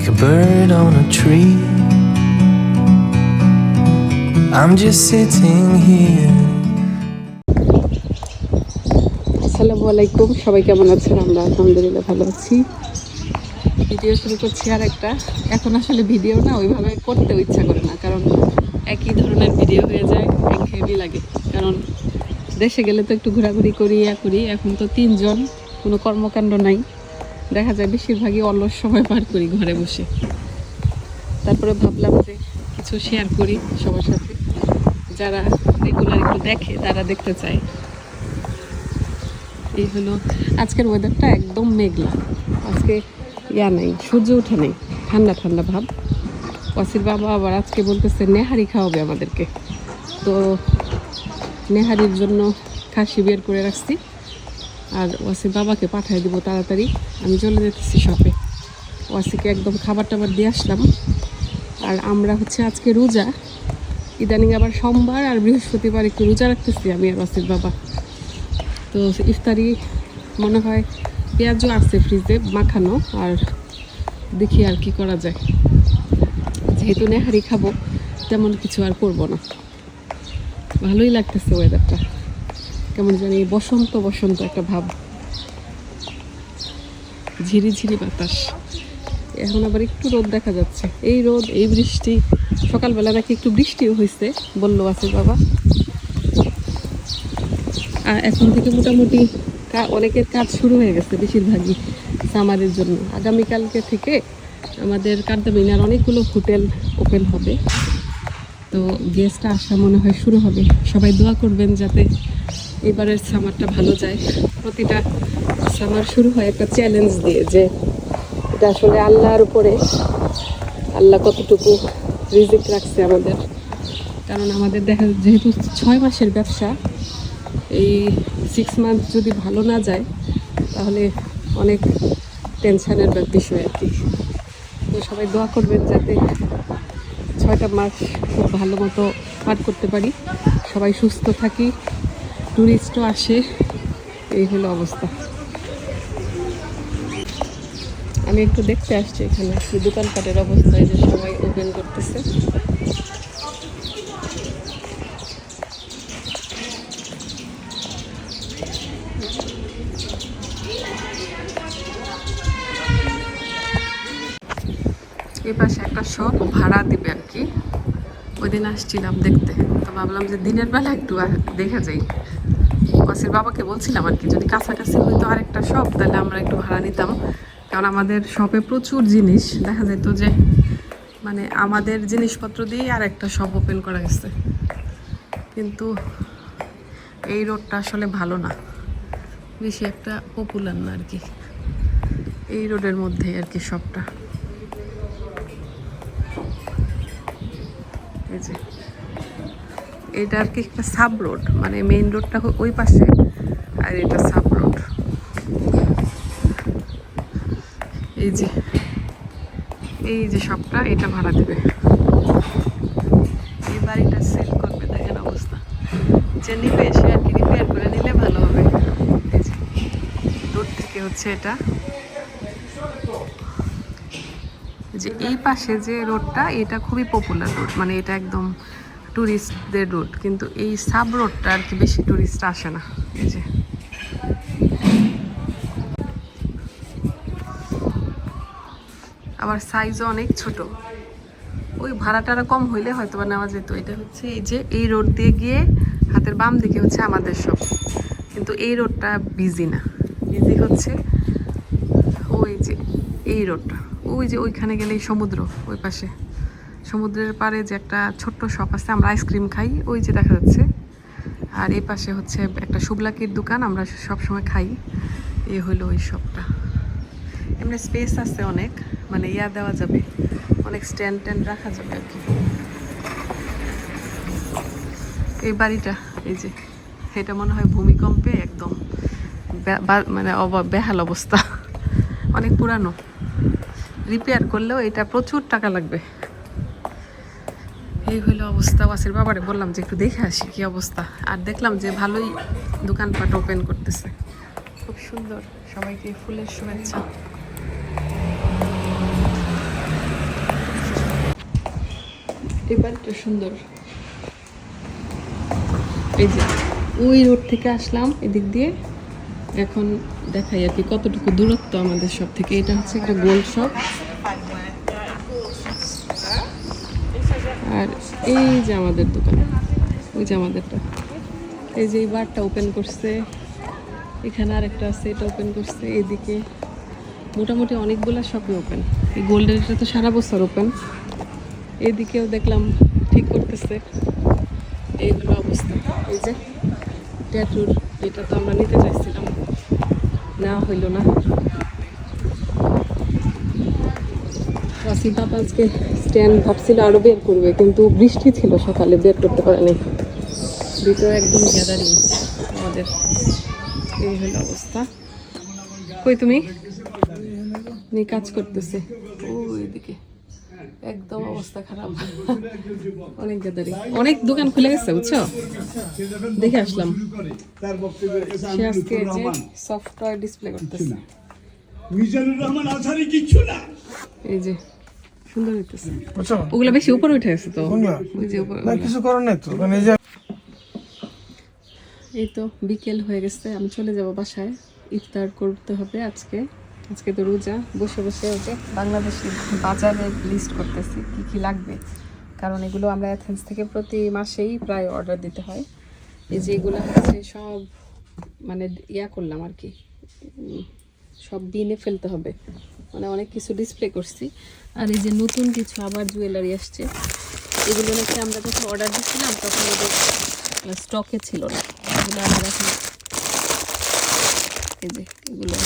like a bird on a tree. I'm just sitting here. আসসালামু আলাইকুম, সবাই কেমন আছেন? আমরা আলহামদুলিল্লাহ ভালো আছি। ভিডিও শুরু করছি আর একটা এখন আসলে ভিডিও না, ওইভাবে করতেও ইচ্ছা করে না, কারণ একই ধরনের ভিডিও হয়ে যায় একঘেয়েমি লাগে। কারণ দেশে গেলে তো একটু ঘোরাঘুরি করি ইয়া করি, এখন তো তিনজন, কোনো কর্মকাণ্ড নাই। দেখা যায় বেশিরভাগই অলস সময় পার করি ঘরে বসে। তারপরে ভাবলাম যে কিছু শেয়ার করি সবার সাথে। যারা রেগুলার একটু দেখে, তারা দেখতে চায়। এই হলো আজকের ওয়েদারটা একদম মেঘলা। আজকে ইয়া নেই, সূর্য ওঠে নেই, ঠান্ডা ঠান্ডা ভাব। ওয়াসির বাবা আবার আজকে বলতেছে, নেহারি খাওয়াবে আমাদেরকে। তো নেহারির জন্য খাসি বের করে রাখছি। আর ওয়াসির বাবাকে পাঠিয়ে দিব তাড়াতাড়ি। আমি চলে যেতেছি শপে ওয়াসিকে একদম খাবার টাবার দিয়ে আসলাম। আর আমরা হচ্ছে আজকে রোজা। ইদানিং আবার সোমবার আর বৃহস্পতিবার একটু রোজা রাখতেছি আমি আর ওয়াসির বাবা। তো ইফতারি মনে হয় পেঁয়াজও আছে ফ্রিজে মাখানো। আর দেখি আর কি করা যায়। যেহেতু নেহারি খাব, তেমন কিছু আর করব না। ভালোই লাগতেছে ওয়েদারটা কেমন জানি বসন্ত বসন্ত একটা ভাব। ঝিরি ঝিরি বাতাস। এখন আবার একটু রোদ দেখা যাচ্ছে। এই রোদ, এই বৃষ্টি, সকালবেলা নাকি একটু বৃষ্টিও হয়েছে বলল আছে বাবা। আর এখন থেকে মোটামুটি অনেকের কাজ শুরু হয়ে গেছে বেশিরভাগই সামারের জন্য। আগামীকালকে থেকে আমাদের কার্দামিনার অনেকগুলো হোটেল ওপেন হবে। তো গেস্ট আসা মনে হয় শুরু হবে। সবাই দোয়া করবেন যাতে এবারের সামারটা ভালো যায়। প্রতিটা সামার শুরু হয় একটা চ্যালেঞ্জ দিয়ে যে এটা আসলে আল্লাহর উপরে, আল্লাহ কতটুকু রিজিক রাখছে আমাদের। কারণ আমাদের দেখা যেহেতু ছয় মাসের ব্যবসা, এই সিক্স মান্থ যদি ভালো না যায়, তাহলে অনেক টেনশনের বিষয় আর কি। তো সবাই দোয়া করবেন যাতে ছয়টা মাস খুব ভালো মতো পার করতে পারি। সবাই সুস্থ থাকি। ট্যুরিস্টও আসে। এই হলো অবস্থা। আমি একটু দেখতে আসছি এখানে দোকানপাটের অবস্থা, এই যে সবাই ওপেন করতেছে। এই পাশে একটা শপ ভাড়া দিবে আর কি। ওই দিন আসছিলাম দেখতে, তো ভাবলাম যে দিনের বেলা একটু দেখে যাই। ওয়াসির বাবাকে বলছিলাম আর কি, যদি কাছাকাছি হইতো আরেকটা শপ তাহলে আমরা একটু ভাড়া নিতাম। কারণ আমাদের শপে প্রচুর জিনিস, দেখা যেত যে মানে আমাদের জিনিসপত্র দিয়েই আর একটা শপ ওপেন করা গেছে। কিন্তু এই রোডটা আসলে ভালো না। বেশি একটা পপুলার না আর কি। এই রোডের মধ্যেই আর কি শপটা এই যে। এটা আর কি একটা সাব রোড মানে মেইন রোডটা ওই পাশে, আর এটা সাব রোড। এই যে এই যে শপটা এটা ভাড়া দেবে। এই বাড়িটা সেল করবে, দেখেন অবস্থা। যে নিবে, সে আর কি রিপেয়ার করে নিলে ভালো হবে। এই দূর থেকে হচ্ছে এটা। যে এই পাশে যে রোডটা এটা খুবই পপুলার রোড মানে এটা একদম ট্যুরিস্টদের রোড কিন্তু এই সাব রোডটা আর কি বেশি ট্যুরিস্ট আসে না, এই যে। আবার সাইজও অনেক ছোট। ওই ভাড়াটারা কম হইলে হয়তো বা নেওয়া যেত। এটা হচ্ছে এই যে, এই রোড দিয়ে গিয়ে হাতের বাম দিকে হচ্ছে আমাদের সব কিন্তু এই রোডটা বিজি না। বিজি হচ্ছে ওই যে, এই রোডটা ওই যে ওইখানে গেলেই সমুদ্র, ওই পাশে। সমুদ্রের পাড়ে যে একটা ছোট্ট শপ আছে, আমরা আইসক্রিম খাই, ওই যে দেখা যাচ্ছে। আর এই পাশে হচ্ছে একটা শুভলাকির দোকান, আমরা সব সময় খাই। এ হলো ওই শপটা এমনি স্পেস আছে অনেক মানে ইয়া দেওয়া যাবে, অনেক স্ট্যান্ড ট্যান্ড রাখা যাবে আর কি। এই বাড়িটা, এই যে, এটা মনে হয় ভূমিকম্পে একদম মানে বেহাল অবস্থা। অনেক পুরানো। রিপেয়ার করলেও এটা প্রচুর টাকা লাগবে। এই হলো অবস্থা, ওয়াসির বাবারে বললাম যে একটু দেখে আসি কি অবস্থা। আর দেখলাম যে ভালোই দোকানপাট ওপেন করতেছে। খুব সুন্দর, সবাইকে ফুলের শুভেচ্ছা। এই সুন্দর। এই যে, ওই রোড থেকে আসলাম এদিক দিয়ে। এখন দেখাই আর কি কতটুকু দূরত্ব আমাদের সব থেকে এটা হচ্ছে একটা গোল্ড শপ। আর এই যে আমাদের দোকান, ওই যে আমাদেরটা। এই যে এই বারটা ওপেন করছে, এখানে আরেকটা আছে, এটা ওপেন করছে এদিকে মোটামুটি অনেকগুলো শপই ওপেন এই গোল্ডের এটা তো সারা বছর ওপেন এদিকেও দেখলাম ঠিক করতেছে। এইগুলো অবস্থা। এই যে ট্যাটুর এটা তো আমরা নিতে চাইছিলাম। নেওয়া হইল না। আজকে স্ট্যান্ড ভাবছিল আরও বের করবে কিন্তু বৃষ্টি ছিল সকালে বের করতে পারেনি। ভিতরে একদম গ্যাদারিং আমাদের। এই হলো অবস্থা। কই তুমি? নি কাজ করতেছে। ও এদিকে। একদম অবস্থা খারাপ। অনেক গ্যাদারিং। অনেক দোকান খুলে গেছে বুঝছ? দেখে আসলাম। সে আজকে যে সফটওয়্যার ডিসপ্লে করতেছে। মিজানুর রহমান আসারি কিচ্ছু না। এই যে। সুন্দর হইতেছে। বুঝছ ওগুলো বেশি উপরে উঠে গেছে তো। ওই যে উপরে না কিছু করার নাই তো। মানে এই যে এই তো বিকেল হয়ে গেছে আমি চলে যাব বাসায়। ইফতার করতে হবে আজকে। আজকে তো রোজা বসে বসে ওকে বাংলাদেশি বাজারে লিস্ট করতেছি কি কি লাগবে। কারণ এগুলো আমরা অ্যাথেন্স থেকে প্রতি মাসেই প্রায় অর্ডার দিতে হয়। এই যে এগুলো হচ্ছে সব মানে ইয়া করলাম আর কি। সব বিনে ফেলতে হবে। মানে অনেক কিছু ডিসপ্লে করছি। আর এই যে নতুন কিছু আবার জুয়েলারি আসছে। এগুলো নাকি আমরা যখন অর্ডার দিচ্ছিলাম, তখন ওদের স্টকে ছিল না। এগুলো আমরা এখন এই যে, এগুলো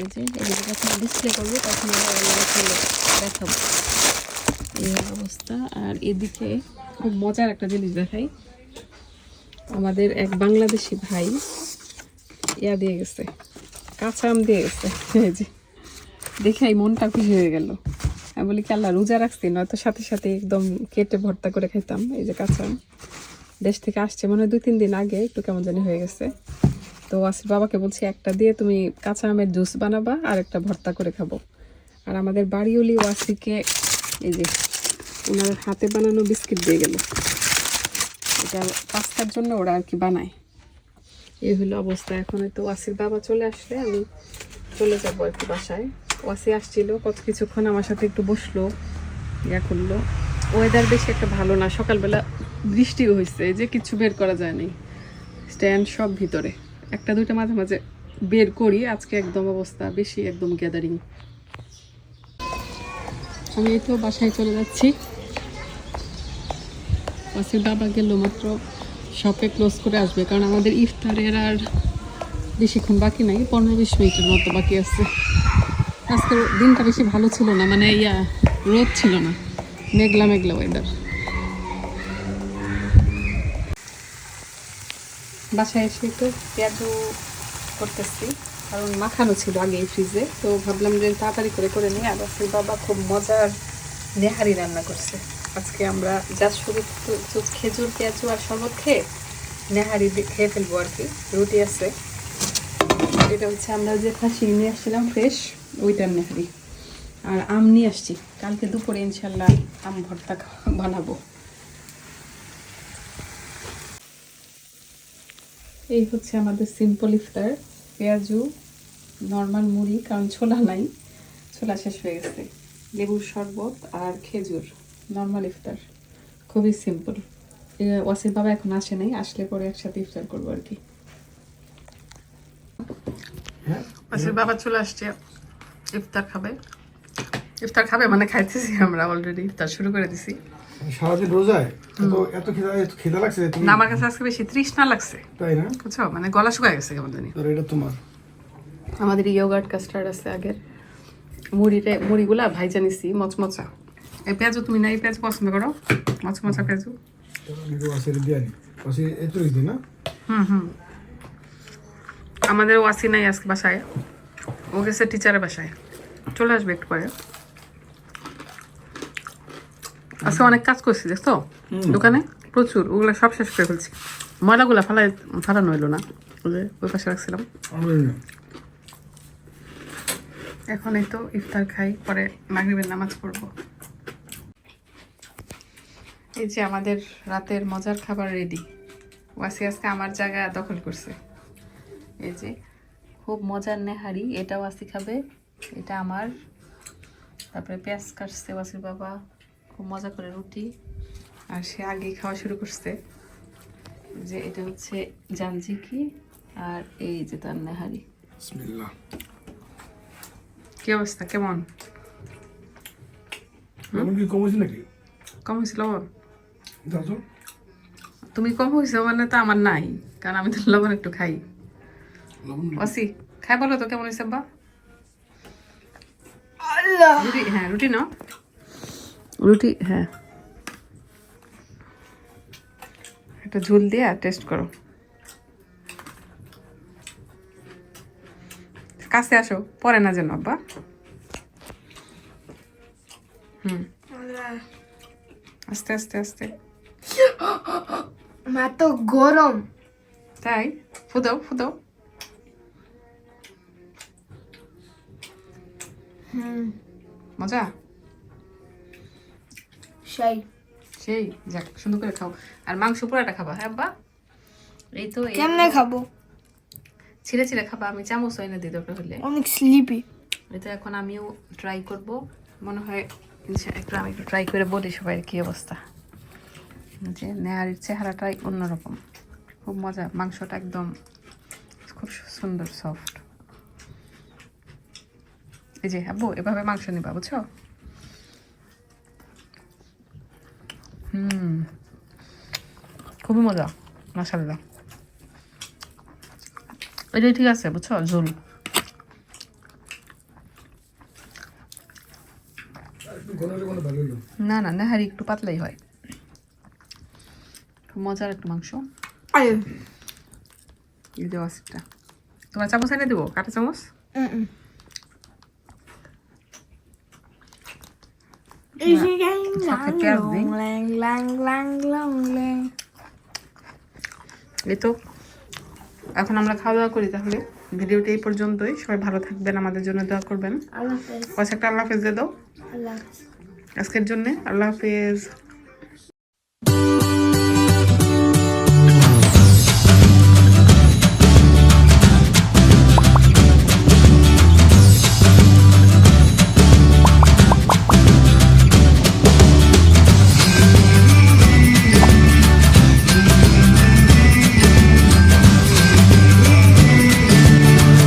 এই যে, এগুলো যখন ডিসপ্লে করব, তখন আমরা দেখাবো। এই অবস্থা। আর এদিকে খুব মজার একটা জিনিস দেখাই। আমাদের এক বাংলাদেশি ভাই, ইয়া দিয়ে গেছে, কাঁচা আম দিয়ে গেছে। এই যে দেখে মনটা খুশি হয়ে গেল। আমি বলি, কি আল্লাহ, রোজা রাখছি? নয়তো সাথে সাথে একদম কেটে ভর্তা করে খাইতাম, এই যে কাঁচা। দেশ থেকে আসছে, মনে হয় দুই, তিন দিন আগে, একটু কেমন জানি হয়ে গেছে। তো আসির বাবাকে বলছি, একটা দিয়ে তুমি কাঁচা আমের জুস বানাবা আর একটা ভর্তা করে খাব। আর আমাদের বাড়িওলি ওয়াসিকে এই যে ওনার হাতে বানানো বিস্কিট দিয়ে গেল। এটা পাস্তার জন্য ওরা আর কি বানায়। এই হলো অবস্থা। এখন তো ওয়াসির বাবা চলে আসলে আমি চলে যাব আর কি বাসায়। ওয়াসি আসছিল, কত কিছুক্ষণ আমার সাথে একটু বসল, ইয়া করল। ওয়েদার বেশি একটা ভালো না, সকালবেলা বৃষ্টিও হয়েছে যে কিছু বের করা যায়নি স্ট্যান্ড সব ভিতরে। একটা দুইটা মাঝে মাঝে বের করি, আজকে একদম অবস্থা বেশি একদম গ্যাদারিং আমি এই তো বাসায় চলে যাচ্ছি। ওয়াসির বাবা গেল মাত্র শপে ক্লোজ করে আসবে, কারণ আমাদের ইফতারের আর বেশিক্ষণ বাকি নাই, পনেরো বিশ মিনিটের মতো বাকি আছে। আজকের দিনটা বেশি ভালো ছিল না মানে ইয়া, রোদ ছিল না। মেঘলা মেঘলা ওয়েদার বাসায় এসে একটু পেঁয়াজু করতেছি, কারণ মাখানো ছিল আগে এই ফ্রিজে তো ভাবলাম যে তাড়াতাড়ি করে করে নিই, আর সেই বাবা খুব মজার নেহারি রান্না করছে। আজকে আমরা যা শুরু খেজুর, পেঁয়াজু আর শরবত খেয়ে নেহারি খেয়ে ফেলব আর কি। রুটি আছে। এটা হচ্ছে আমরা যে খাসি নিয়ে আসছিলাম ফ্রেশ ওইটার নেহারি আর আম নিয়ে আসছি। কালকে দুপুরে ইনশাল্লাহ আম ভর্তা বানাবো। এই হচ্ছে আমাদের সিম্পল ইফতার। পেঁয়াজু নর্মাল মুড়ি, কারণ ছোলা নাই। ছোলা শেষ হয়ে গেছে। লেবুর শরবত আর খেজুর নর্মাল ইফতার। খুবই সিম্পল ওয়াসির বাবা এখন আসে নাই, আসলে পরে একসাথে ইফতার করব আর কি। বাবা চলে আসছে। ইফতার খাবে। ইফতার খাবে মানে খাইতেছি আমরা অলরেডি ইফতার শুরু করে দিছি। সারাদিন রোজায়? এত এত খিদা এত খিদা লাগছে তুমি না আমার কাছে আজকে বেশি তৃষ্ণা লাগছে। তাই না? বুঝছ? মানে গলা শুকায় গেছে কেমন জানি। তোর এটা তোমার। আমাদের ইয়োগার্ট কাস্টার্ড আছে আগের। মুড়িতে মুড়িগুলা ভাইজা নিছি মচমচা। এই পেঁয়াজও তুমি না এই পেঁয়াজ পছন্দ করো। মচমচা পেঁয়াজু ওয়াসির দিয়ানি ওয়াসি এত দিদি না? হুম হুম। আমাদের ওয়াসি নাই আজকে বাসায়। ও গেছে টিচারের বাসায়। চলে আসবে একটু পরে। আজকে অনেক কাজ করছি দেখছ? দোকানে প্রচুর ওগুলো সব শেষ করে ফেলছি। ময়লাগুলা ফালাই ফালানো হইল না ওই ওই পাশে রাখছিলাম। আমার এখন এই তো ইফতার খাই পরে মাগরিবের নামাজ পড়ব। এই যে আমাদের রাতের মজার খাবার রেডি। ওয়াসি আজকে আমার জায়গা দখল করছে। এই যে খুব মজার নেহারি এটা ওয়াসি খাবে। এটা আমার। তারপরে পেঁয়াজ কাটছে ওয়াসির বাবা খুব মজা করে রুটি। আর সে আগেই খাওয়া শুরু করছে। যে এটা হচ্ছে জানজিকি আর এই যে তার নেহারি। কি অবস্থা? কেমন? কম হয়েছে নাকি? কম হয়েছিল দাও তুমি কম হয়েছে মানে তো আমার নাই কারণ আমি তো লবণ একটু খাই। অসি খাই বলো তো কেমন হয়েছে বা রুটি হ্যাঁ রুটি নাও। রুটি হ্যাঁ। একটা ঝুল দিয়ে টেস্ট করো। কাছে আসো পরে না যেন আব্বা। হুম। আস্তে আস্তে আস্তে। মা তো গরম। তাই? ফুদাও ফুদাও। হুম। মজা? সেই। সেই যাক সুন্দর করে খাও। আর মাংস পুরাটা খাবা। হ্যাঁ বা। এই তো কেমনে খাব? ছিঁড়ে ছিঁড়ে খাবা আমি চামচ এনে দিই দরকার হলে। অনেক স্লিপি এই তো এখন আমিও ট্রাই করব। মনে হয় একটু আমি একটু ট্রাই করে বলি সবাই কি অবস্থা। যে নেহারির চেহারাটাই অন্যরকম। খুব মজা মাংসটা একদম খুব সুন্দর সফট এই যে আব্বু এভাবে মাংস নিবা বুঝছ? হুম খুবই মজা মাসাল্লাহ এটাই ঠিক আছে বুঝছ ঝোল। না না নেহারি একটু পাতলাই হয়। মজার একটা মাংস। এই দেওয়া সেটা তোমার চামচ এনে দেবো? কাটা চামচ? দিই। এই তো এখন আমরা খাওয়া দাওয়া করি তাহলে। ভিডিওটি এই পর্যন্তই। সবাই ভালো থাকবেন আমাদের জন্য দোয়া করবেন। আল্লাহ হাফেজ। পয়সা একটা আল্লাহ হাফেজ দিয়ে দাও। আল্লাহ হাফেজ। আজকের জন্য আল্লাহ হাফেজ।